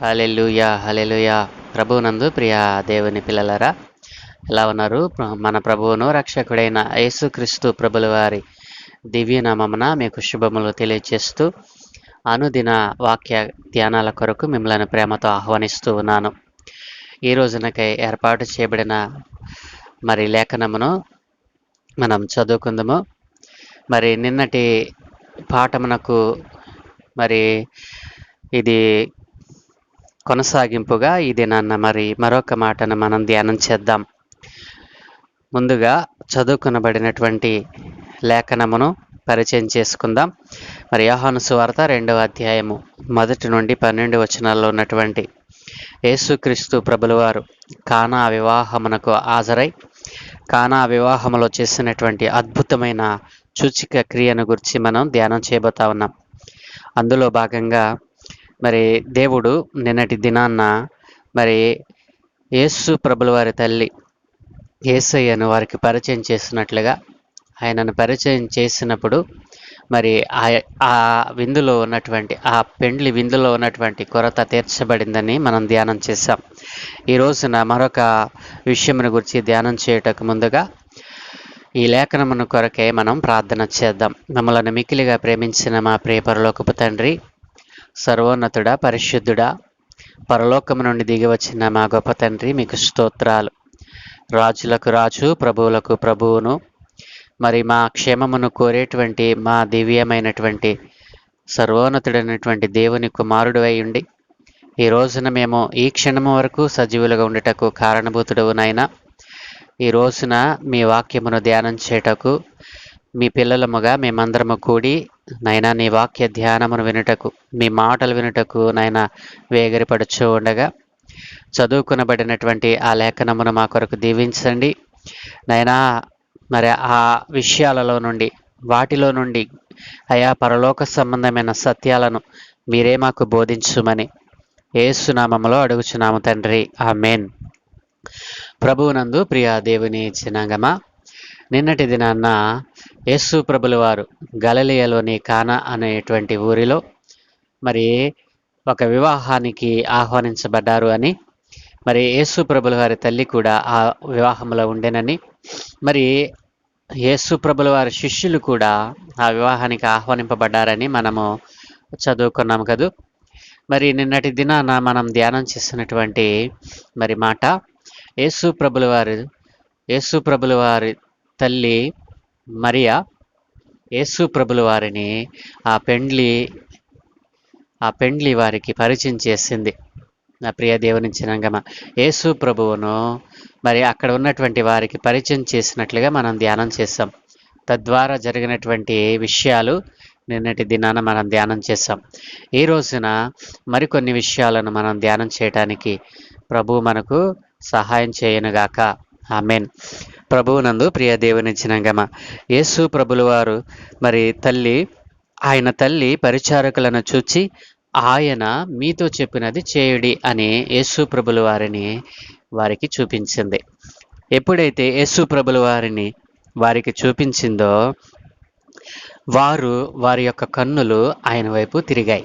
Hallelujah hallelujah ప్రభువునందు ప్రియ దేవుని పిల్లలరా ఎలా ఉన్నారు? మన ప్రభువును రక్షకుడైన యేసుక్రీస్తు ప్రభుల వారి దివ్యనామమున మీకు శుభములు తెలియజేస్తూ అనుదిన వాక్య ధ్యానాల కొరకు మిమ్మల్ని ప్రేమతో ఆహ్వానిస్తూ ఉన్నాను. ఈ రోజునకై ఏర్పాటు చేయబడిన మరి లేఖనమును మనం చదువుకుందాము. మరి నిన్నటి పాఠమునకు మరి ఇది కొనసాగింపుగా ఈ దినాన్న మరి మరొక మాటను మనం ధ్యానం చేద్దాం. ముందుగా చదువుకునబడినటువంటి లేఖనమును పరిచయం చేసుకుందాం. మరి యోహాను సువార్త రెండవ అధ్యాయము మొదటి నుండి పన్నెండు వచనాల్లో ఉన్నటువంటి యేసుక్రీస్తు ప్రభులవారు కానా వివాహమునకు హాజరై కానా వివాహములో చేసినటువంటి అద్భుతమైన సూచిక క్రియను గురించి మనం ధ్యానం చేయబోతా ఉన్నాం. అందులో భాగంగా మరి దేవుడు నిన్నటి దినాన్న మరి యేసు ప్రభుల వారి తల్లి యేసయ్యను వారికి పరిచయం చేసినట్లుగా ఆయనను పరిచయం చేసినప్పుడు మరి ఆ- ఆ విందులో ఉన్నటువంటి ఆ పెండ్లి విందులో ఉన్నటువంటి కొరత తీర్చబడిందని మనం ధ్యానం చేశాం. ఈ రోజున మరొక విషయమును గురించి ధ్యానం చేయుటకు ముందుగా ఈ లేఖనమును కొరకే మనం ప్రార్థన చేద్దాం. మమ్మల్ని మిక్కిలిగా ప్రేమించిన మా ప్రియపరలోకపు తండ్రి సర్వోన్నతుడా పరిశుద్ధుడా పరలోకము నుండి దిగి వచ్చిన మా గొప్ప తండ్రి మీకు స్తోత్రాలు. రాజులకు రాజు ప్రభువులకు ప్రభువును. మరి మా క్షేమమును కోరేటువంటి మా దివ్యమైనటువంటి సర్వోన్నతుడైనటువంటి దేవుని కుమారుడు ఉండి ఈ రోజున మేము ఈ క్షణము వరకు సజీవులుగా ఉండటకు కారణభూతుడవు నాయనా. ఈ రోజున మీ వాక్యమును ధ్యానం చేయటకు మీ పిల్లలముగా మేమందరము కూడి నైనా నీ వాక్య ధ్యానమును వినుటకు మీ మాటలు వినుటకు నాయన వేగరిపడుచు ఉండగా చదువుకునబడినటువంటి ఆ లేఖనమును మా కొరకు దీవించండి. నైనా మరి ఆ విషయాలలో నుండి వాటిలో నుండి అయా పరలోక సంబంధమైన సత్యాలను మీరే మాకు బోధించుమని ఏసునామములో అడుగుచున్నాము తండ్రి. ఆమెన్. ప్రభువునందు ప్రియా దేవుని జనాంగమా నిన్నటి దినాన్న యేసు ప్రభుల వారు గలలియలోని కానా అనేటువంటి ఊరిలో మరి ఒక వివాహానికి ఆహ్వానించబడ్డారు అని మరి యేసు ప్రభుల వారి తల్లి కూడా ఆ వివాహంలో ఉండేనని మరి యేసు ప్రభుల వారి శిష్యులు కూడా ఆ వివాహానికి ఆహ్వానింపబడ్డారని మనము చదువుకున్నాం కదూ. మరి నిన్నటి దినాన మనం ధ్యానం చేసినటువంటి మరి మాట యేసు ప్రభుల వారు యేసు ప్రభుల వారి తల్లి మరియా యేసు ప్రభుల వారిని ఆ పెండ్లి ఆ పెండ్లి వారికి పరిచయం చేసింది. నా ప్రియ దేవుని చినంగమ యేసు ప్రభువును మరి అక్కడ ఉన్నటువంటి వారికి పరిచయం చేసినట్లుగా మనం ధ్యానం చేస్తాం. తద్వారా జరిగినటువంటి విషయాలు నిన్నటి దినాన మనం ధ్యానం చేస్తాం. ఈ రోజున మరికొన్ని విషయాలను మనం ధ్యానం చేయటానికి ప్రభు మనకు సహాయం చేయనుగాక. ఆమెన్. ప్రభువునందు ప్రియ దేవుని చినంగమ యేసు ప్రభుల వారు మరి తల్లి ఆయన తల్లి పరిచారకులను చూచి ఆయన మీతో చెప్పినది చేయుడి అని యేసు ప్రభుల వారిని వారికి చూపించింది. ఎప్పుడైతే యేసు ప్రభుల వారిని వారికి చూపించిందో వారు వారి యొక్క కన్నులు ఆయన వైపు తిరిగాయి.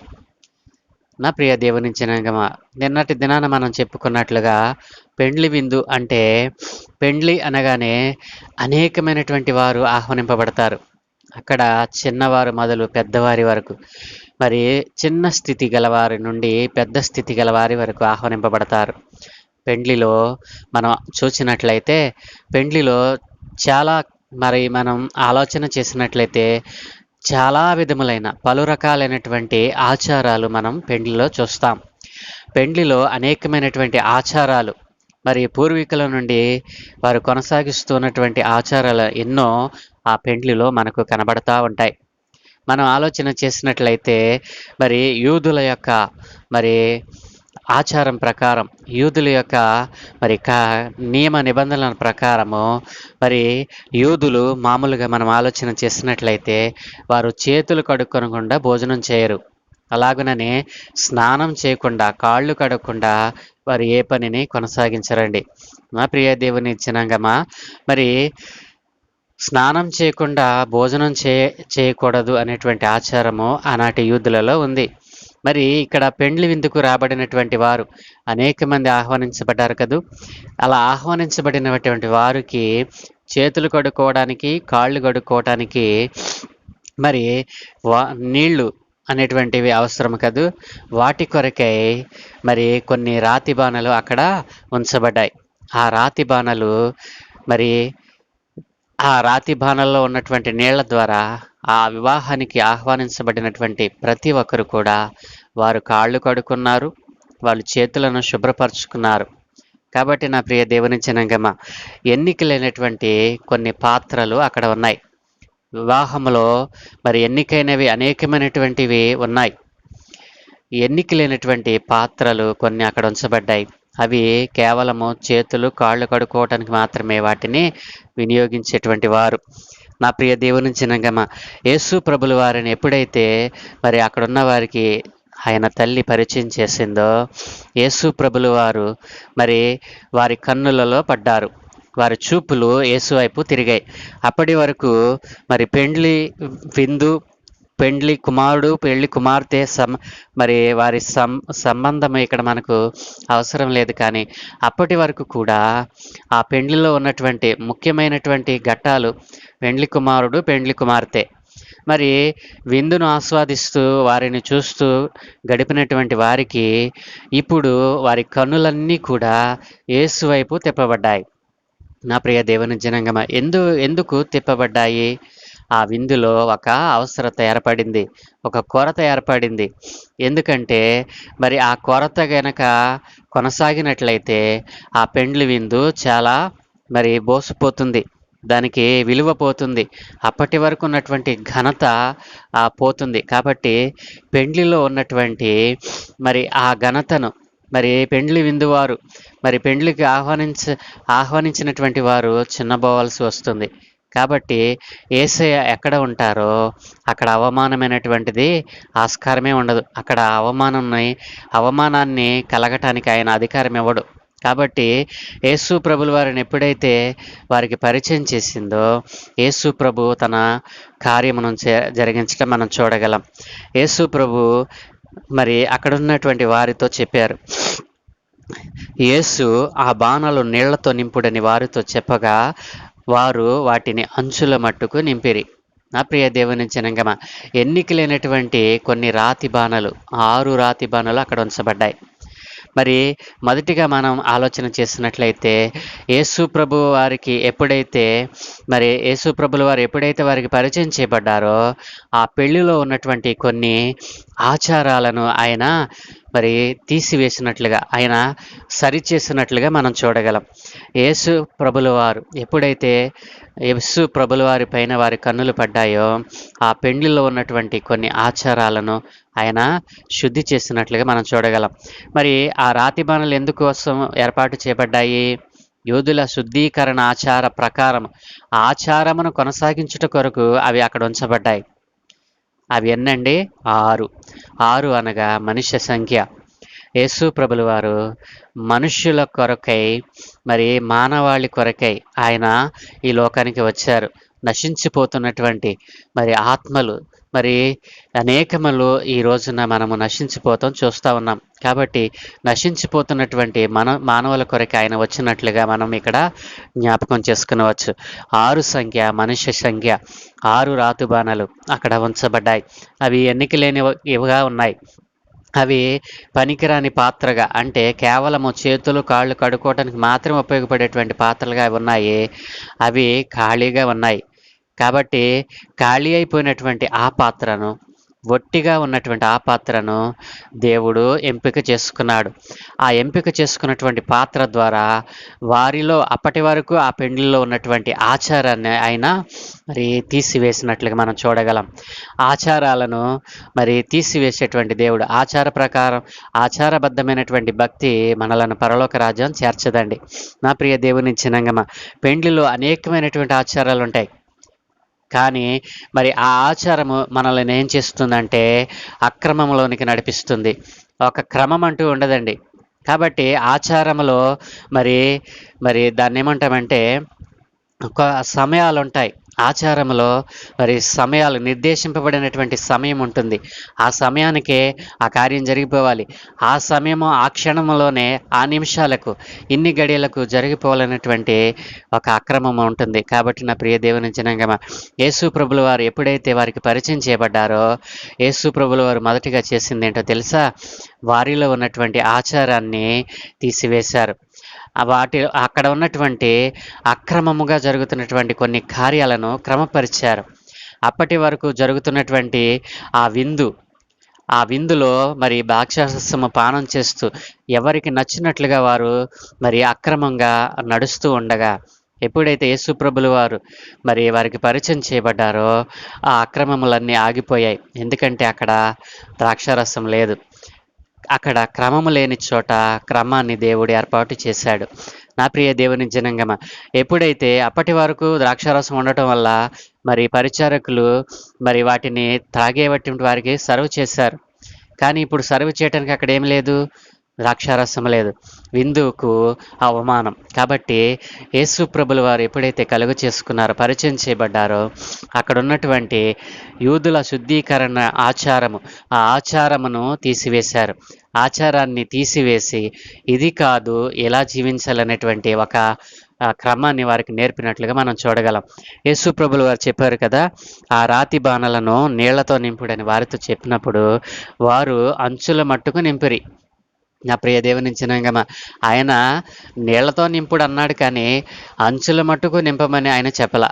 నా ప్రియ దేవుని జనాంగమా నిన్నటి దినాన మనం చెప్పుకున్నట్లుగా పెండ్లి విందు అంటే పెండ్లి అనగానే అనేకమైనటువంటి వారు ఆహ్వానింపబడతారు. అక్కడ చిన్నవారు మొదలు పెద్దవారి వరకు మరి చిన్న స్థితి గలవారి నుండి పెద్ద స్థితి గలవారి వరకు ఆహ్వానింపబడతారు. పెండ్లిలో మనం చూసినట్లయితే పెండ్లిలో చాలా మరి మనం ఆలోచన చేసినట్లయితే చాలా విధములైన పలు రకాలైనటువంటి ఆచారాలు మనం పెండ్లిలో చూస్తాం. పెండ్లిలో అనేకమైనటువంటి ఆచారాలు మరి పూర్వీకుల నుండి వారు కొనసాగిస్తున్నటువంటి ఆచారాలు ఎన్నో ఆ పెండ్లిలో మనకు కనబడతా ఉంటాయి. మనం ఆలోచన చేసినట్లయితే మరి యూదుల యొక్క మరి ఆచారం ప్రకారం యూదుల యొక్క మరి కా నియమ నిబంధనల ప్రకారము మరి యూదులు మామూలుగా మనం ఆలోచన చేసినట్లయితే వారు చేతులు కడుక్కొనకుండా భోజనం చేయరు. అలాగుననే స్నానం చేయకుండా కాళ్ళు కడగకుండా వారు ఏ పనిని కొనసాగించరండి. మా ప్రియ దేవుని జనాంగమా మరి స్నానం చేయకుండా భోజనం చే చేయకూడదు అనేటువంటి ఆచారము ఆనాటి యూదులలో ఉంది. మరి ఇక్కడ పెండ్లి విందుకు రాబడినటువంటి వారు అనేక మంది ఆహ్వానించబడ్డారు కదూ. అలా ఆహ్వానించబడినటువంటి వారికి చేతులు కడుక్కోవడానికి కాళ్ళు కడుక్కోవడానికి మరి వా నీళ్ళు అనేటువంటివి అవసరం కదూ. వాటి కొరకై మరి కొన్ని రాతి బాణలు అక్కడ ఉంచబడ్డాయి. ఆ రాతి బాణలు మరి ఆ రాతి బాణల్లో ఉన్నటువంటి నీళ్ళ ద్వారా ఆ వివాహానికి ఆహ్వానించబడినటువంటి ప్రతి ఒక్కరు కూడా వారు కాళ్ళు కడుక్కున్నారు వాళ్ళు చేతులను శుభ్రపరుచుకున్నారు. కాబట్టి నా ప్రియ దేవుని జనంగమ ఎన్నికలైనటువంటి కొన్ని పాత్రలు అక్కడ ఉన్నాయి. వివాహంలో మరి ఎన్నికైనవి అనేకమైనటువంటివి ఉన్నాయి. ఎన్నికలైనటువంటి పాత్రలు కొన్ని అక్కడ ఉంచబడ్డాయి. అవి కేవలము చేతులు కాళ్ళు కడుక్కోవటానికి మాత్రమే వాటిని వినియోగించేటువంటి వారు. నా ప్రియ దేవుని చిన్నగమ యేసు ప్రభుల వారిని ఎప్పుడైతే మరి అక్కడ ఉన్న వారికి ఆయన తల్లి పరిచయం చేసిందో యేసు ప్రభులు వారు మరి వారి కన్నులలో పడ్డారు. వారి చూపులు యేసు వైపు తిరిగాయి. అప్పటి వరకు మరి పెండ్లి విందు పెండ్లి కుమారుడు పెళ్ళి కుమార్తె సం మరి వారి సం సంబంధం ఇక్కడ మనకు అవసరం లేదు కానీ అప్పటి వరకు కూడా ఆ పెండ్లిలో ఉన్నటువంటి ముఖ్యమైనటువంటి ఘట్టాలు పెండ్లి కుమారుడు పెండ్లి కుమార్తె. మరి విందును ఆస్వాదిస్తూ వారిని చూస్తూ గడిపినటువంటి వారికి ఇప్పుడు వారి కన్నులన్నీ కూడా యేసు వైపు తిప్పబడ్డాయి. నా ప్రియ దేవుని జనంగమ ఎందు ఎందుకు తిప్పబడ్డాయి? ఆ విందులో ఒక అవసరత ఏర్పడింది ఒక కొరత ఏర్పడింది. ఎందుకంటే మరి ఆ కొరత గనక కొనసాగినట్లయితే ఆ పెండ్లి విందు చాలా మరి బోసిపోతుంది దానికి విలువ పోతుంది. అప్పటి వరకు ఉన్నటువంటి ఘనత పోతుంది. కాబట్టి పెండ్లిలో ఉన్నటువంటి మరి ఆ ఘనతను మరి పెండ్లి విందువారు మరి పెండ్లికి ఆహ్వానించ ఆహ్వానించినటువంటి వారు చిన్నబోవాల్సి వస్తుంది. కాబట్టి ఏసయ ఎక్కడ ఉంటారో అక్కడ అవమానమైనటువంటిది ఆస్కారమే ఉండదు. అక్కడ అవమానాన్ని అవమానాన్ని కలగటానికి ఆయన అధికారం ఇవ్వడు. కాబట్టి యేసు ప్రభుల వారిని ఎప్పుడైతే వారికి పరిచయం చేసిందో యేసు ప్రభు తన కార్యమును జరిగించడం మనం చూడగలం. యేసు ప్రభు మరి అక్కడ ఉన్నటువంటి వారితో చెప్పారు. యేసు ఆ బాణలు నీళ్ళతో నింపుడని వారితో చెప్పగా వారు వాటిని అంచుల మట్టుకు నింపిరి. నా ప్రియ దేవుని జనంగమ ఎన్నికలైనటువంటి కొన్ని రాతి బాణలు ఆరు రాతి బాణలు అక్కడ ఉంచబడ్డాయి. మరి మొదటిగా మనం ఆలోచన చేసినట్లయితే యేసు ప్రభు వారికి ఎప్పుడైతే మరి యేసు ప్రభుల వారు ఎప్పుడైతే వారికి పరిచయం చేయబడ్డారో ఆ పెళ్ళిలో ఉన్నటువంటి కొన్ని ఆచారాలను ఆయన మరి తీసివేసినట్లుగా ఆయన సరిచేసినట్లుగా మనం చూడగలం. యేసు ప్రభుల వారు ఎప్పుడైతే యేసు ప్రభుల వారి పైన వారి కన్నులు పడ్డాయో ఆ పెండ్లిలో ఉన్నటువంటి కొన్ని ఆచారాలను ఆయన శుద్ధి చేసినట్లుగా మనం చూడగలం. మరి ఆ రాతి బాణలు ఎందుకోసం ఏర్పాటు చేయబడ్డాయి? యోధుల శుద్ధీకరణ ఆచార ప్రకారం ఆచారమును కొనసాగించుట కొరకు అవి అక్కడ ఉంచబడ్డాయి. అవి ఎన్నండి? ఆరు. ఆరు అనగా మనుష్య సంఖ్య. యేసు ప్రభులు వారు మనుష్యుల కొరకై మరి మానవాళి కొరకై ఆయన ఈ లోకానికి వచ్చారు. నశించిపోతున్నటువంటి మరి ఆత్మలు. మరి అనేకములు ఈ రోజున మనము నశించిపోతాం చూస్తూ ఉన్నాం. కాబట్టి నశించిపోతున్నటువంటి మన మానవుల కొరకు ఆయన వచ్చినట్లుగా మనం ఇక్కడ జ్ఞాపకం చేసుకునవచ్చు. ఆరు సంఖ్య మనుష్య సంఖ్య ఆరు రాతుబాణలు అక్కడ ఉంచబడ్డాయి. అవి ఎన్నికలేని ఇవిగా ఉన్నాయి. అవి పనికిరాని పాత్రగా అంటే కేవలము చేతులు కాళ్ళు కడుక్కోవడానికి మాత్రం ఉపయోగపడేటువంటి పాత్రలుగా ఉన్నాయి. అవి ఖాళీగా ఉన్నాయి. కాబట్టి ఖాళీ అయిపోయినటువంటి ఆ పాత్రను ఒట్టిగా ఉన్నటువంటి ఆ పాత్రను దేవుడు ఎంపిక చేసుకున్నాడు. ఆ ఎంపిక చేసుకున్నటువంటి పాత్ర ద్వారా వారిలో అప్పటి వరకు ఆ పెండ్లిలో ఉన్నటువంటి ఆచారాన్ని ఆయన మరి తీసివేసినట్లుగా మనం చూడగలం. ఆచారాలను మరి తీసివేసేటువంటి దేవుడు ఆచార ప్రకారం ఆచారబద్ధమైనటువంటి భక్తి మనలను పరలోక రాజ్యం చేర్చదండి. నా ప్రియ దేవుని చిన్నంగమ్మ పెండ్లిలో అనేకమైనటువంటి ఆచారాలు ఉంటాయి కానీ మరి ఆ ఆచారము మనల్ని ఏం చేస్తుందంటే అక్రమంలోనికి నడిపిస్తుంది. ఒక క్రమం అంటూ ఉండదండి. కాబట్టి ఆచారంలో మరి మరి దాన్ని ఏమంటామంటే ఒక సమయాలు ఉంటాయి ఆచారంలో మరి సమయాలు నిర్దేశింపబడినటువంటి సమయం ఉంటుంది. ఆ సమయానికే ఆ కార్యం జరిగిపోవాలి. ఆ సమయము ఆ క్షణంలోనే ఆ నిమిషాలకు ఇన్ని గడియలకు జరిగిపోవాలన్నటువంటి ఒక అక్రమం ఉంటుంది. కాబట్టి నా ప్రియ దేవుని జనంగమ యేసు ప్రభుల వారు ఎప్పుడైతే వారికి పరిచయం చేయబడ్డారో యేసు ప్రభుల వారు మొదటిగా చేసింది ఏంటో తెలుసా? వారిలో ఉన్నటువంటి ఆచారాన్ని తీసివేశారు. వాటి అక్కడ ఉన్నటువంటి అక్రమముగా జరుగుతున్నటువంటి కొన్ని కార్యాలను క్రమపరిచారు. అప్పటి వరకు జరుగుతున్నటువంటి ఆ విందు ఆ విందులో మరి ద్రాక్షారసము పానం చేస్తూ ఎవరికి నచ్చినట్లుగా వారు మరి అక్రమంగా నడుస్తూ ఉండగా ఎప్పుడైతే యేసుప్రభులు వారు మరి వారికి పరిచయం చేయబడ్డారో ఆ అక్రమములన్నీ ఆగిపోయాయి. ఎందుకంటే అక్కడ ద్రాక్షారసం లేదు. అక్కడ క్రమము లేని చోట క్రమాన్ని దేవుడు ఏర్పాటు చేశాడు. నా ప్రియ దేవుని జనంగమ ఎప్పుడైతే అప్పటి వరకు ద్రాక్షారసం ఉండటం వల్ల మరి పరిచారకులు మరి వాటిని త్రాగేటువంటి వారికి సర్వ్ చేశారు. కానీ ఇప్పుడు సర్వ్ చేయడానికి అక్కడ ఏం లేదు. ద్రాక్షారసం లేదు. విందుకు అవమానం. కాబట్టి యేసు ప్రభుల వారు ఎప్పుడైతే కలుగు చేసుకున్నారో పరిచయం చేయబడ్డారో అక్కడ ఉన్నటువంటి యూదుల శుద్ధీకరణ ఆచారము ఆ ఆచారమును తీసివేశారు. ఆచారాన్ని తీసివేసి ఇది కాదు ఎలా జీవించాలనేటువంటి ఒక క్రమాన్ని వారికి నేర్పినట్లుగా మనం చూడగలం. యేసు ప్రభులు వారు చెప్పారు కదా ఆ రాతి బాణలను నీళ్ళతో నింపుడని వారితో చెప్పినప్పుడు వారు అంచుల మట్టుకు నింపిరి. నా ప్రియ దేవుని ఆయన నీళ్ళతో నింపుడు అన్నాడు కానీ అంచుల మట్టుకు నింపమని ఆయన చెప్పల.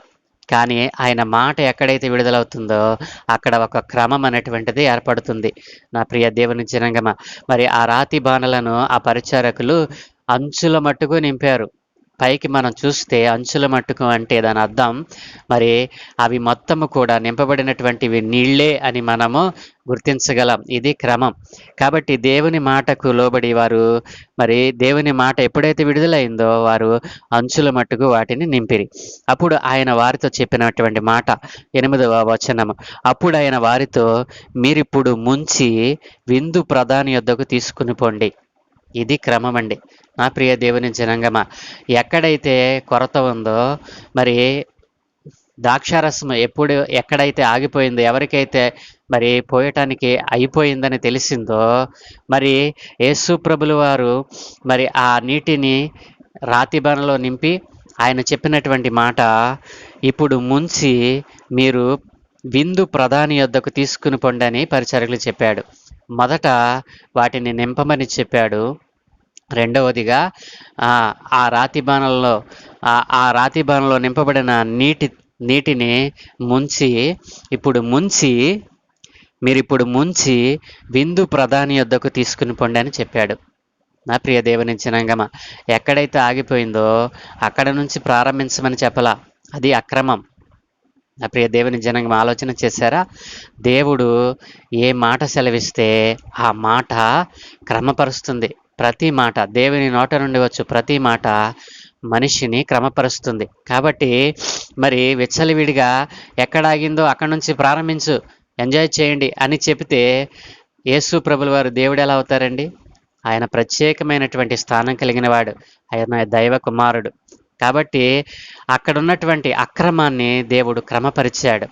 కానీ ఆయన మాట ఎక్కడైతే విడుదలవుతుందో అక్కడ ఒక క్రమం అనేటువంటిది ఏర్పడుతుంది. నా ప్రియ దేవుని జనంగమ మరి ఆ రాతి బాణలను ఆ పరిచారకులు అంచుల మట్టుకు నింపారు. పైకి మనం చూస్తే అంచుల మట్టుకు అంటే దాని అర్థం మరి అవి మొత్తము కూడా నింపబడినటువంటివి నీళ్ళే అని మనము గుర్తించగలం. ఇది క్రమం. కాబట్టి దేవుని మాటకు లోబడి వారు మరి దేవుని మాట ఎప్పుడైతే విడుదలైందో వారు అంచుల మట్టుకు వాటిని నింపిరి. అప్పుడు ఆయన వారితో చెప్పినటువంటి మాట ఎనిమిదవ వచనము. అప్పుడు ఆయన వారితో మీరిప్పుడు ముంచి విందు ప్రధాని యొద్దకు తీసుకుని పోండి. ఇది క్రమం అండి నా ప్రియ దేవుని జనంగమ ఎక్కడైతే కొరత ఉందో మరి ద్రాక్షారసం ఎప్పుడు ఎక్కడైతే ఆగిపోయిందో ఎవరికైతే మరి పోయటానికి అయిపోయిందని తెలిసిందో మరి యేసు ప్రభులు వారు మరి ఆ నీటిని రాతి బనలో నింపి ఆయన చెప్పినటువంటి మాట ఇప్పుడు ముంచి మీరు విందు ప్రధాని యొద్దకు తీసుకుని పొండని పరిచారకులు చెప్పాడు. మొదట వాటిని నింపమని చెప్పాడు. రెండవదిగా ఆ రాతి బాణంలో ఆ రాతి బాణంలో నింపబడిన నీటి నీటిని ముంచి ఇప్పుడు ముంచి మీరు ఇప్పుడు ముంచి విందు ప్రధాని యొద్దకు తీసుకుని పొండి అని చెప్పాడు. నా ప్రియ దేవుని జనాంగమ ఎక్కడైతే ఆగిపోయిందో అక్కడ నుంచి ప్రారంభించమని చెప్పలా. అది అక్రమం. నా ప్రియ దేవుని జనంగా ఆలోచన చేశారా? దేవుడు ఏ మాట సెలవిస్తే ఆ మాట క్రమపరుస్తుంది. ప్రతి మాట దేవుని నోట నుండి వచ్చు ప్రతి మాట మనిషిని క్రమపరుస్తుంది. కాబట్టి మరి విచ్చలవిడిగా ఎక్కడ ఆగిందో అక్కడ నుంచి ప్రారంభించు ఎంజాయ్ చేయండి అని చెబితే యేసు ప్రభుల వారు దేవుడు ఎలా అవుతారండి? ఆయన ప్రత్యేకమైనటువంటి స్థానం కలిగిన వాడు. ఆయన దైవ కుమారుడు. కాబట్టి అక్కడ ఉన్నటువంటి అక్రమాన్ని దేవుడు క్రమపరిచాడు.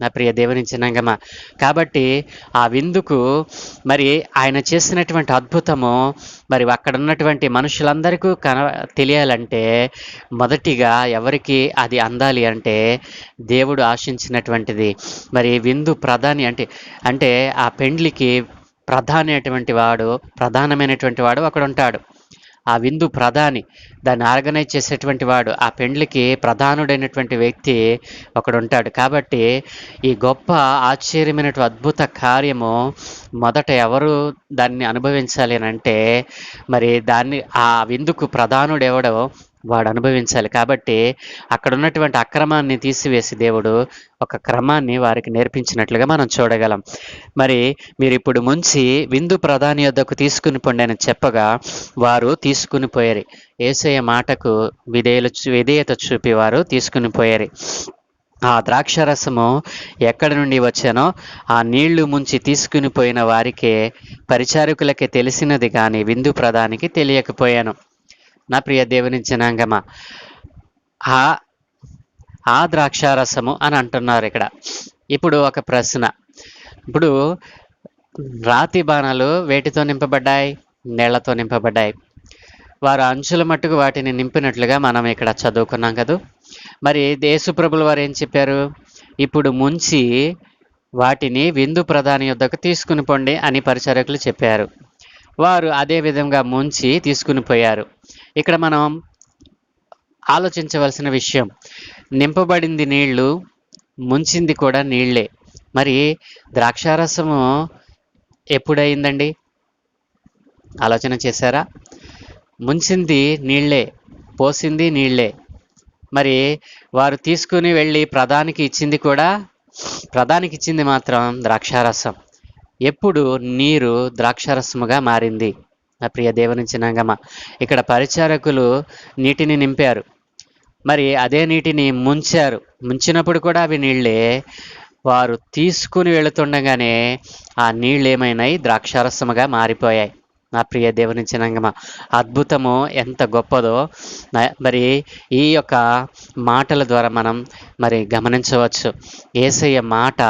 నా ప్రియ దేవుని చిన్నంగమ కాబట్టి ఆ విందుకు మరి ఆయన చేసినటువంటి అద్భుతము మరి అక్కడ ఉన్నటువంటి మనుషులందరికీ కన తెలియాలంటే మొదటిగా ఎవరికి అది అందాలి అంటే దేవుడు ఆశించినటువంటిది. మరి విందు ప్రధాని అంటే అంటే ఆ పెండ్లికి ప్రధాని అటువంటి వాడు ప్రధానమైనటువంటి వాడు అక్కడ ఉంటాడు ఆ విందు ప్రధాని. దాన్ని ఆర్గనైజ్ చేసేటువంటి వాడు ఆ పెండ్లికి ప్రధానుడైనటువంటి వ్యక్తి ఒకడు ఉంటాడు కాబట్టి ఈ గొప్ప ఆశ్చర్యమైనటువంటి అద్భుత కార్యము మొదట ఎవరు దాన్ని అనుభవించాలి అని అంటే మరి దాన్ని ఆ విందుకు ప్రధానుడు ఎవడో వాడు అనుభవించాలి. కాబట్టి అక్కడ ఉన్నటువంటి అక్రమాన్ని తీసివేసి దేవుడు ఒక క్రమాన్ని వారికి నేర్పించినట్లుగా మనం చూడగలం. మరి మీరు ఇప్పుడు ముంచి విందు ప్రధాని యొద్దకు తీసుకుని పొండి అని చెప్పగా వారు తీసుకుని పోయారు. ఏసయ మాటకు విధేయులు విధేయత చూపి వారు తీసుకుని పోయారు. ఆ ద్రాక్షరసము ఎక్కడి నుండి వచ్చానో ఆ నీళ్ళు ముంచి తీసుకుని పోయిన వారికే పరిచారకులకే తెలిసినది కానీ విందు ప్రధానికి తెలియకపోయాను. నా ప్రియ దేవుని జనాంగమ? ఆ ఆ ద్రాక్షారసము అని అంటున్నారు ఇక్కడ. ఇప్పుడు ఒక ప్రశ్న. ఇప్పుడు రాతి బాణాలు వేటితో నింపబడ్డాయి? నీళ్ళతో నింపబడ్డాయి. వారు అంచుల మట్టుకు వాటిని నింపినట్లుగా మనం ఇక్కడ చదువుకున్నాం కదా? మరి దేశప్రభులు వారు ఏం చెప్పారు? ఇప్పుడు ముంచి వాటిని విందు ప్రధాని యొద్దకు తీసుకుని పొండి అని పరిచారకులు చెప్పారు. వారు అదే విధంగా ముంచి తీసుకుని పోయారు. ఇక్కడ మనం ఆలోచించవలసిన విషయం నింపబడింది నీళ్ళు ముంచింది కూడా నీళ్ళే. మరి ద్రాక్షారసము ఎప్పుడయిందండి? ఆలోచన చేశారా? ముంచింది నీళ్ళే పోసింది నీళ్ళే. మరి వారు తీసుకుని వెళ్ళి ప్రధానికి ఇచ్చింది కూడా ప్రధానికి ఇచ్చింది మాత్రం ద్రాక్షారసం. ఎప్పుడు నీరు ద్రాక్షారసముగా మారింది? నా ప్రియ దేవుని చిన్నంగమ్మ ఇక్కడ పరిచారకులు నీటిని నింపారు. మరి అదే నీటిని ముంచారు. ముంచినప్పుడు కూడా అవి నీళ్ళే వారు తీసుకుని వెళుతుండగానే ఆ నీళ్ళు ఏమైనాయి ద్రాక్షారసముగా మారిపోయాయి. నా ప్రియ దేవుని చిన్నంగమ అద్భుతము ఎంత గొప్పదో. మరి ఈ యొక్క మాటల ద్వారా మనం మరి గమనించవచ్చు. ఏసయ్య మాట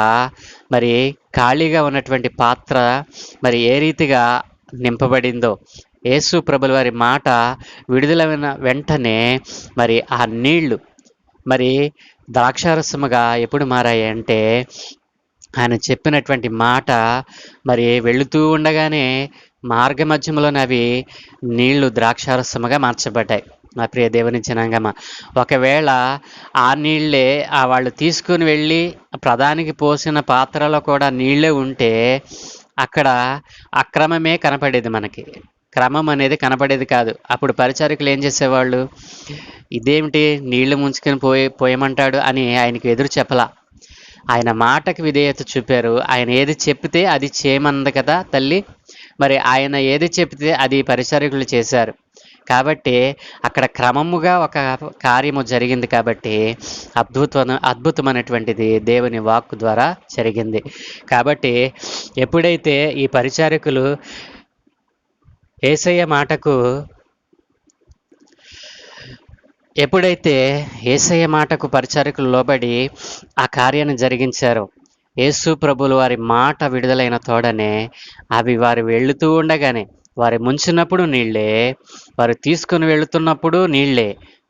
మరి ఖాళీగా ఉన్నటువంటి పాత్ర మరి ఏ రీతిగా నింపబడిందో. యేసు ప్రభుల వారి మాట విడుదలైన వెంటనే మరి ఆ నీళ్ళు మరి ద్రాక్షారసముగా ఎప్పుడు మారాయి అంటే ఆయన చెప్పినటువంటి మాట మరి వెళుతూ ఉండగానే మార్గ మధ్యంలోని అవి నీళ్ళు ద్రాక్షారసముగా మార్చబడ్డాయి. నా ప్రియ దేవుని జనాంగమ ఒకవేళ ఆ నీళ్ళే ఆ వాళ్ళు తీసుకుని వెళ్ళి ప్రధానికి పోసిన పాత్రలో కూడా నీళ్ళే ఉంటే అక్కడ అక్రమమే కనపడేది మనకి. క్రమం అనేది కనపడేది కాదు. అప్పుడు పరిచారికులు ఏం చేసేవాళ్ళు? ఇదేమిటి? నీళ్ళు ముంచుకొని పోయి పోయమంటాడు అని ఆయనకి ఎదురు చెప్పలా. ఆయన మాటకు విధేయత చూపారు. ఆయన ఏది చెప్తే అది చేయమంది కదా తల్లి? మరి ఆయన ఏది చెప్తే అది పరిచారకులు చేశారు. కాబట్టి అక్కడ క్రమముగా ఒక కార్యము జరిగింది కాబట్టి అద్భుతం అద్భుతమైనటువంటిది దేవుని వాక్కు ద్వారా జరిగింది. కాబట్టి ఎప్పుడైతే ఈ పరిచారకులు ఏసయ్య మాటకు ఎప్పుడైతే ఏసయ్య మాటకు పరిచారకులు లోబడి ఆ కార్యాన్ని జరిగించారో యేసు ప్రభులు వారి మాట విడుదలైన తోడనే అవి వారు వెళుతూ ఉండగానే వారి ముంచినప్పుడు నీళ్ళే వారు తీసుకుని వెళుతున్నప్పుడు నీళ్ళే.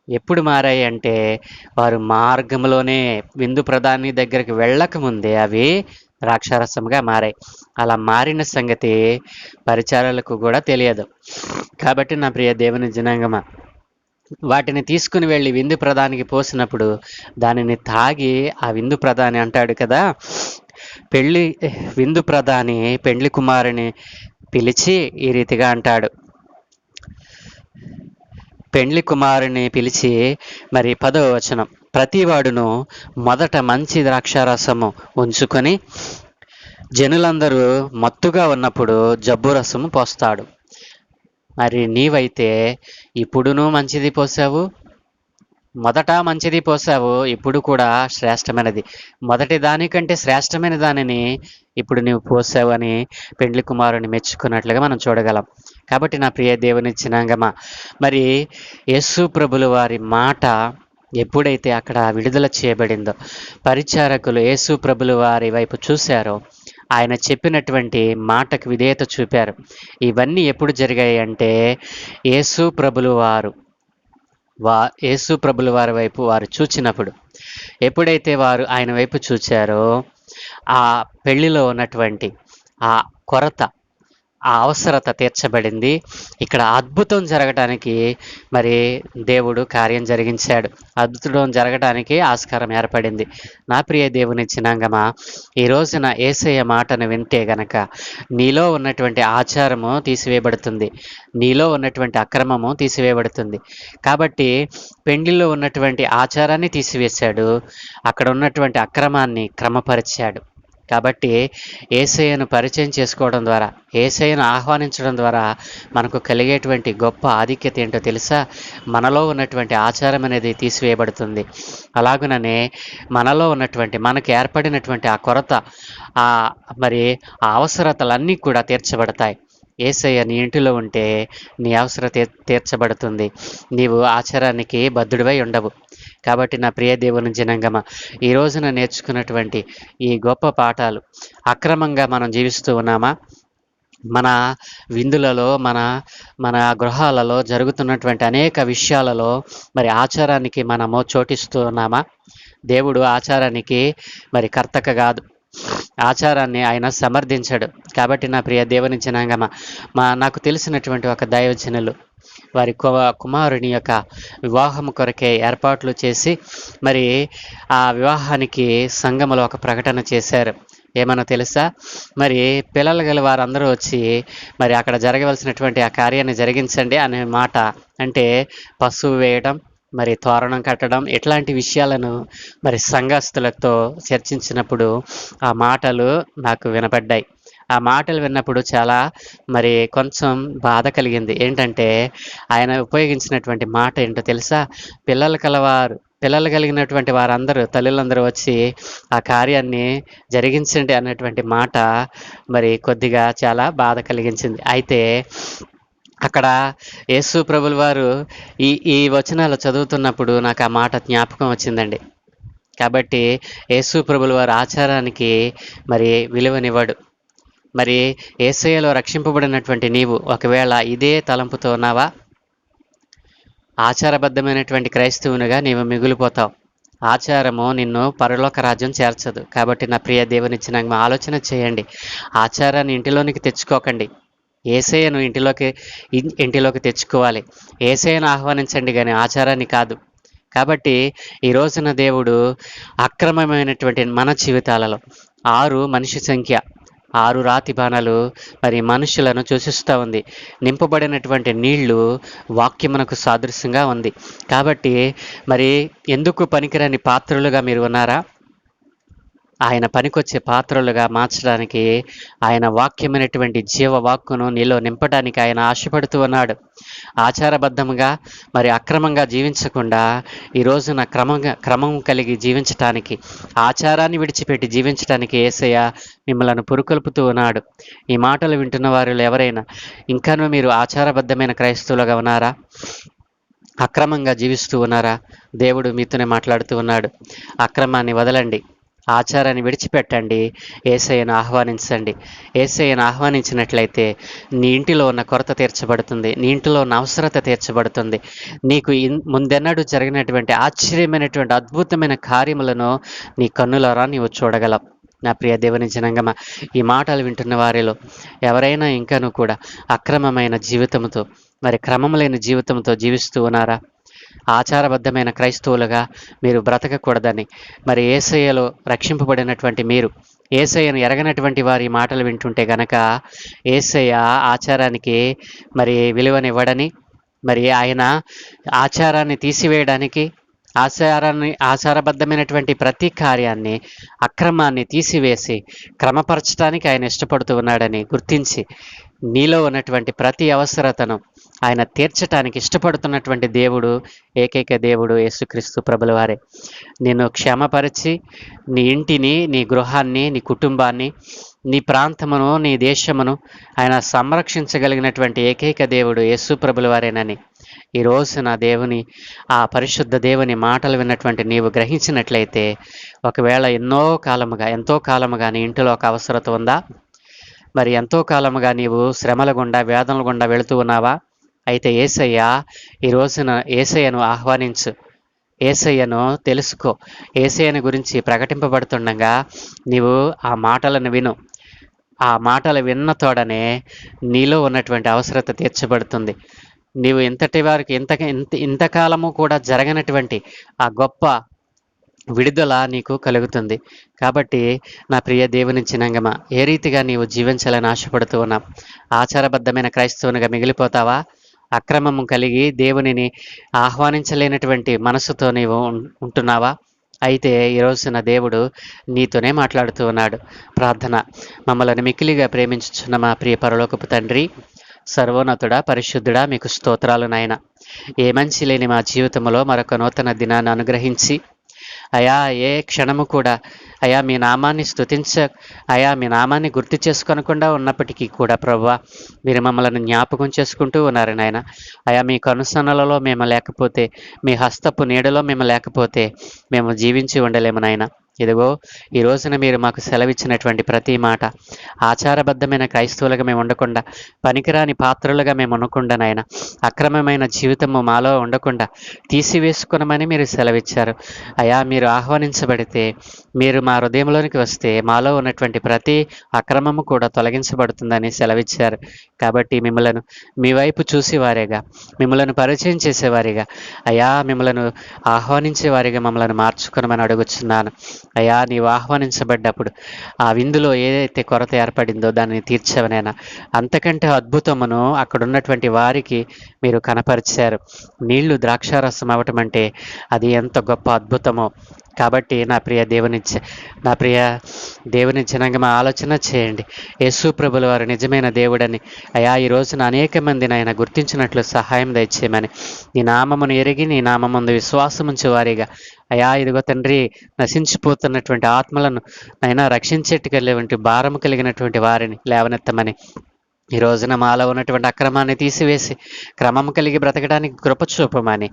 ఎప్పుడు మారాయి అంటే వారు మార్గంలోనే విందు ప్రధాని దగ్గరికి వెళ్ళకముందే అవి ద్రాక్షారసంగా మారాయి. అలా మారిన సంగతి పరిచారాలకు కూడా తెలియదు. కాబట్టి నా ప్రియ దేవుని జనాంగమ వాటిని తీసుకుని వెళ్ళి విందు ప్రధానికి పోసినప్పుడు దానిని తాగి ఆ విందు ప్రధాని అంటాడు కదా పెళ్ళి విందు ప్రధాని పెండ్లి కుమారుని పిలిచి ఈ రీతిగా అంటాడు. పెండ్లి కుమారుని పిలిచి మరి పదవ వచనం. ప్రతివాడును మొదట మంచి ద్రాక్షారసము ఉంచుకొని జనులందరూ మత్తుగా ఉన్నప్పుడు జబ్బు రసము పోస్తాడు. మరి నీవైతే ఇప్పుడును మంచిది పోసావు? మొదట మంచిది పోసావు ఇప్పుడు కూడా శ్రేష్టమైనది. మొదటి దానికంటే శ్రేష్టమైన దానిని ఇప్పుడు నీవు పోసావు అని పెండ్లి కుమారుని మెచ్చుకున్నట్లుగా మనం చూడగలం. కాబట్టి నా ప్రియ దేవుని చిన్నాంగమ మరి యేసు ప్రభులు వారి మాట ఎప్పుడైతే అక్కడ విడుదల చేయబడిందో పరిచారకులు యేసు ప్రభులు వారి వైపు చూశారో ఆయన చెప్పినటువంటి మాటకు విధేయత చూపారు. ఇవన్నీ ఎప్పుడు జరిగాయి అంటే యేసు ప్రభులు వారు వా యేసు ప్రభుల వారి వైపు వారు చూచినప్పుడు ఎప్పుడైతే వారు ఆయన వైపు చూచారో ఆ పెళ్ళిలో ఉన్నటువంటి ఆ కొరత ఆ అవసరత తీర్చబడింది. ఇక్కడ అద్భుతం జరగటానికి మరి దేవుడు కార్యం జరిగించాడు. అద్భుతం జరగటానికి ఆస్కారం ఏర్పడింది. నా ప్రియ దేవుని చిన్నాంగమా ఈ రోజున ఏసయ్య మాటను వింటే గనక నీలో ఉన్నటువంటి ఆచారము తీసివేయబడుతుంది. నీలో ఉన్నటువంటి అక్రమము తీసివేయబడుతుంది. కాబట్టి పెండ్లిలో ఉన్నటువంటి ఆచారాన్ని తీసివేశాడు. అక్కడ ఉన్నటువంటి అక్రమాన్ని క్రమపరిచాడు. కాబట్టి ఏసయ్యను పరిచయం చేసుకోవడం ద్వారా ఏసయ్యను ఆహ్వానించడం ద్వారా మనకు కలిగేటువంటి గొప్ప ఆధిక్యత ఏంటో తెలుసా? మనలో ఉన్నటువంటి ఆచారం అనేది తీసివేయబడుతుంది. అలాగుననే మనలో ఉన్నటువంటి మనకు ఏర్పడినటువంటి ఆ కొరత ఆ మరి ఆ అవసరతలన్నీ కూడా తీర్చబడతాయి. ఏసయ్య నీ ఇంటిలో ఉంటే నీ అవసరం తీర్ తీర్చబడుతుంది. నీవు ఆచారానికి బద్ధుడివై ఉండవు. కాబట్టి నా ప్రియ దేవుని జనంగమ ఈ రోజున నేర్చుకున్నటువంటి ఈ గొప్ప పాఠాలు అక్రమంగా మనం జీవిస్తూ ఉన్నామా? మన విందులలో మన మన గృహాలలో జరుగుతున్నటువంటి అనేక విషయాలలో మరి ఆచారానికి మనము చోటిస్తూ ఉన్నామా? దేవుడు ఆచారానికి మరి కర్తక కాదు. ఆచారాన్ని ఆయన సమర్థించాడు. కాబట్టి నా ప్రియ దేవుని జనాంగమ మా నాకు తెలిసినటువంటి ఒక దైవజనులు వారి కు- కుమారుని యొక్క వివాహం కొరకే ఏర్పాట్లు చేసి మరి ఆ వివాహానికి సంఘములో ఒక ప్రకటన చేశారు. ఏమన్నా తెలుసా? మరి పిల్లలు గల వారందరూ వచ్చి మరి అక్కడ జరగవలసినటువంటి ఆ కార్యాన్ని జరిగించండి అనే మాట. అంటే పశువు వేయడం మరి తోరణం కట్టడం ఇట్లాంటి విషయాలను మరి సంఘస్థులతో చర్చించినప్పుడు ఆ మాటలు నాకు వినపడ్డాయి. ఆ మాటలు విన్నప్పుడు చాలా మరి కొంచెం బాధ కలిగింది. ఏంటంటే ఆయన ఉపయోగించినటువంటి మాట ఏంటో తెలుసా? పిల్లలు కలవారు పిల్లలు కలిగినటువంటి వారందరూ తల్లులందరూ వచ్చి ఆ కార్యాన్ని జరిగించండి అన్నటువంటి మాట మరి కొద్దిగా చాలా బాధ కలిగించింది. అయితే అక్కడ యేసు ప్రభుల వారు ఈ ఈ వచనాలు చదువుతున్నప్పుడు నాకు ఆ మాట జ్ఞాపకం వచ్చిందండి. కాబట్టి యేసు ప్రభుల వారు ఆచారానికి మరి విలువనివ్వడు. మరి ఏసయలో రక్షింపబడినటువంటి నీవు ఒకవేళ ఇదే తలంపుతో ఉన్నావా? ఆచారబద్ధమైనటువంటి క్రైస్తవునిగా నీవు మిగిలిపోతావు. ఆచారము నిన్ను పరలోక రాజ్యం చేర్చదు. కాబట్టి నా ప్రియ దేవునిచ్చిన ఆలోచన చేయండి. ఆచారాన్ని ఇంటిలోనికి తెచ్చుకోకండి. ఏసయ్యను ఇంటిలోకి ఇంటిలోకి తెచ్చుకోవాలి. ఏసయ్యను ఆహ్వానించండి కానీ ఆచారాన్ని కాదు. కాబట్టి ఈ రోజున దేవుడు అక్రమమైనటువంటి మన జీవితాలలో ఆరు మనిషి సంఖ్య ఆరు రాతి బాణాలు మరి మనుషులను సూచిస్తూ ఉంది. నింపబడినటువంటి నీళ్ళు వాక్యమునకు సాదృశ్యంగా ఉంది. కాబట్టి మరి ఎందుకు పనికిరాని పాత్రలుగా మీరు ఉన్నారా? ఆయన పనికొచ్చే పాత్రలుగా మార్చడానికి ఆయన వాక్యమైనటువంటి జీవ వాక్కును నీలో నింపడానికి ఆయన ఆశపడుతూ ఉన్నాడు. ఆచారబద్ధంగా మరి అక్రమంగా జీవించకుండా ఈ రోజున క్రమంగా క్రమం కలిగి జీవించటానికి ఆచారాన్ని విడిచిపెట్టి జీవించటానికి ఏసయ్య మిమ్మల్ని పురుకొల్పుతూ ఉన్నాడు. ఈ మాటలు వింటున్న వారిలో ఎవరైనా ఇంకాను మీరు ఆచారబద్ధమైన క్రైస్తవులుగా ఉన్నారా? అక్రమంగా జీవిస్తూ ఉన్నారా? దేవుడు మీతోనే మాట్లాడుతూ ఉన్నాడు. అక్రమాన్ని వదలండి. ఆచారాన్ని విడిచిపెట్టండి. ఏసయ్యను ఆహ్వానించండి. ఏసయ్యను ఆహ్వానించినట్లయితే నీ ఇంటిలో ఉన్న కొరత తీర్చబడుతుంది. నీ ఇంటిలో ఉన్న అవసరత తీర్చబడుతుంది. నీకు ఇన్- ముందెన్నడూ జరిగినటువంటి ఆశ్చర్యమైనటువంటి అద్భుతమైన కార్యములను నీ కన్నులరా నీవు చూడగలవు. నా ప్రియ దేవుని జనంగమ ఈ మాటలు వింటున్న వారిలో ఎవరైనా ఇంకాను కూడా అక్రమమైన జీవితంతో మరి క్రమం లేని జీవితంతో జీవిస్తూ ఉన్నారా? ఆచారబద్ధమైన క్రైస్తవులుగా మీరు బ్రతకకూడదని. మరి ఏసయ్యలో రక్షింపబడినటువంటి మీరు ఏసయ్యను ఎరగనటువంటి వారి మాటలు వింటుంటే గనక ఏసయ్య ఆచారానికి మరి విలువనివ్వడని మరి ఆయన ఆచారాన్ని తీసివేయడానికి ఆచారాన్ని ఆచారబద్ధమైనటువంటి ప్రతి కార్యాన్ని అక్రమాన్ని తీసివేసి క్రమపరచడానికి ఆయన ఇష్టపడుతూ ఉన్నాడని గుర్తించి నీలో ఉన్నటువంటి ప్రతి అవసరతను ఆయన తీర్చటానికి ఇష్టపడుతున్నటువంటి దేవుడు ఏకైక దేవుడు యేసుక్రీస్తు ప్రభుల వారే నేను క్షమపరిచి నీ ఇంటిని నీ గృహాన్ని నీ కుటుంబాన్ని నీ ప్రాంతమును నీ దేశమును ఆయన సంరక్షించగలిగినటువంటి ఏకైక దేవుడు యేసు ప్రభుల వారేనని ఈ రోజు నా దేవుని ఆ పరిశుద్ధ దేవుని మాటలు విన్నటువంటి నీవు గ్రహించినట్లయితే ఒకవేళ ఎన్నో కాలముగా ఎంతో కాలముగా నీ ఇంటిలో ఒక అవసరత ఉందా? మరి ఎంతో కాలముగా నీవు శ్రమల గుండా వేదనల గుండా వెళుతూ ఉన్నావా? అయితే ఏసయ్య ఈ రోజున ఏసయ్యను ఆహ్వానించు. ఏసయ్యను తెలుసుకో. ఏసయ్యను గురించి ప్రకటింపబడుతుండగా నీవు ఆ మాటలను విను. ఆ మాటలు విన్న తోడనే నీలో ఉన్నటువంటి అవసరత తీర్చబడుతుంది. నీవు ఇంతటి వారికి ఇంత ఇంత ఇంతకాలము కూడా జరగనటువంటి ఆ గొప్ప విడుదల నీకు కలుగుతుంది. కాబట్టి నా ప్రియ దేవుని చినంగమ ఏ రీతిగా నీవు జీవించాలని ఆశపడుతూ ఉన్నావు? ఆచారబద్ధమైన క్రైస్తవునిగా మిగిలిపోతావా? అక్రమము కలిగి దేవునిని ఆహ్వానించలేనటువంటి మనసుతో నీవు ఉంటున్నావా? అయితే ఈ రోజున దేవుడు నీతోనే మాట్లాడుతూ ఉన్నాడు. ప్రార్థన. మమ్మల్ని మిక్కిలిగా ప్రేమించుచున్న మా ప్రియ పరలోకపు తండ్రి సర్వోన్నతుడా పరిశుద్ధుడా మీకు స్తోత్రాలు నాయన. ఏ మంచి లేని మా జీవితంలో మరొక నూతన దినాన్ని అనుగ్రహించి అయా ఏ క్షణము కూడా అయా మీ నామాన్ని స్తుతించ అయా మీ నామాన్ని గుర్తు చేసుకోనకుండా ఉన్నప్పటికీ కూడా ప్రభా మీరు మమ్మల్ని జ్ఞాపకం చేసుకుంటూ ఉన్నారు నాయన. అయా మీ కనుసనలలో మేము లేకపోతే మీ హస్తపు నీడలో మేము లేకపోతే మేము జీవించి ఉండలేము నాయన. ఇదిగో ఈ రోజున మీరు మాకు సెలవిచ్చినటువంటి ప్రతి మాట ఆచారబద్ధమైన క్రైస్తవులుగా మేము ఉండకుండా పనికిరాని పాత్రలుగా మేము ఉండకుండా నాయన అక్రమమైన జీవితము మాలో ఉండకుండా తీసివేసుకునమని మీరు సెలవిచ్చారు. అయా మీరు ఆహ్వానించబడితే మీరు మా హృదయంలోనికి వస్తే మాలో ఉన్నటువంటి ప్రతి అక్రమము కూడా తొలగించబడుతుందని సెలవిచ్చారు. కాబట్టి మిమ్మలను మీ వైపు చూసేవారేగా మిమ్మలను పరిచయం చేసేవారిగా అయా మిమ్మలను ఆహ్వానించేవారిగా మమ్మల్ని మార్చుకునమని అడుగుచున్నాను. అయ్యా నీవు ఆహ్వానించబడ్డప్పుడు ఆ విందులో ఏదైతే కొరత ఏర్పడిందో దానిని తీర్చవనైనా అంతకంటే అద్భుతమును అక్కడ ఉన్నటువంటి వారికి మీరు కనపరిచారు. నీళ్ళు ద్రాక్షారసం అవ్వటం అంటే అది ఎంత గొప్ప అద్భుతమో. కాబట్టి నా ప్రియ దేవుని నా ప్రియ దేవుని మా ఆలోచన చేయండి. యేసు ప్రభుల వారు నిజమైన దేవుడని. అయా ఈ రోజున అనేక మందిని ఆయన గుర్తించినట్లు సహాయం దయచేయమని. నీ నామమును ఎరిగి నీ నామముందు విశ్వాసముంచి వారిగా. అయా ఇదిగో తండ్రి నశించిపోతున్నటువంటి ఆత్మలను నైనా రక్షించేట్టుకెళ్ళేటువంటి భారము కలిగినటువంటి వారిని లేవనెత్తమని. ఈ రోజున మాలో ఉన్నటువంటి అక్రమాన్ని తీసివేసి క్రమం కలిగి బ్రతకడానికి కృప చూపమని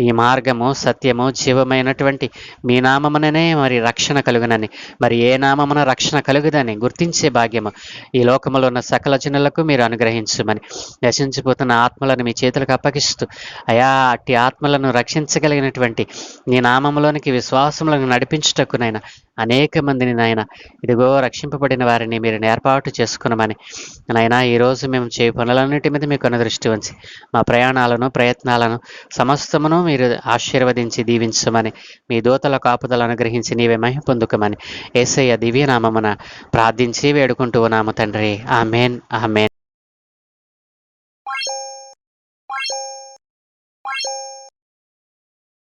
ఈ మార్గము సత్యము జీవమైనటువంటి మీ నామముననే మరి రక్షణ కలుగునని. మరి ఏ నామమున రక్షణ కలుగుదని గుర్తించే భాగ్యము ఈ లోకములో ఉన్న సకల జనులకు మీరు అనుగ్రహించమని. నశించిపోతున్న ఆత్మలను మీ చేతులకు అప్పగిస్తూ అయా అట్టి ఆత్మలను రక్షించగలిగినటువంటి నీ నామములోనికి విశ్వాసములను నడిపించుటకునైనా అనేక మందిని నాయన ఇదిగో రక్షింపబడిన వారిని మీరు ఏర్పాటు చేసుకునమని. నాయనా ఈరోజు మేము చే పనులన్నిటి మీద మీకు అనుదృష్టి ఉంచి మా ప్రయాణాలను ప్రయత్నాలను సమస్తమును మీరు ఆశీర్వదించి దీవించమని మీ దూతల కాపుదలు అనుగ్రహించి నీవే మహిమ పొందుకమని ఏసయ్య దివ్యనామమున ప్రార్థించి వేడుకుంటూ ఉన్నాము తండ్రి. Amen amen.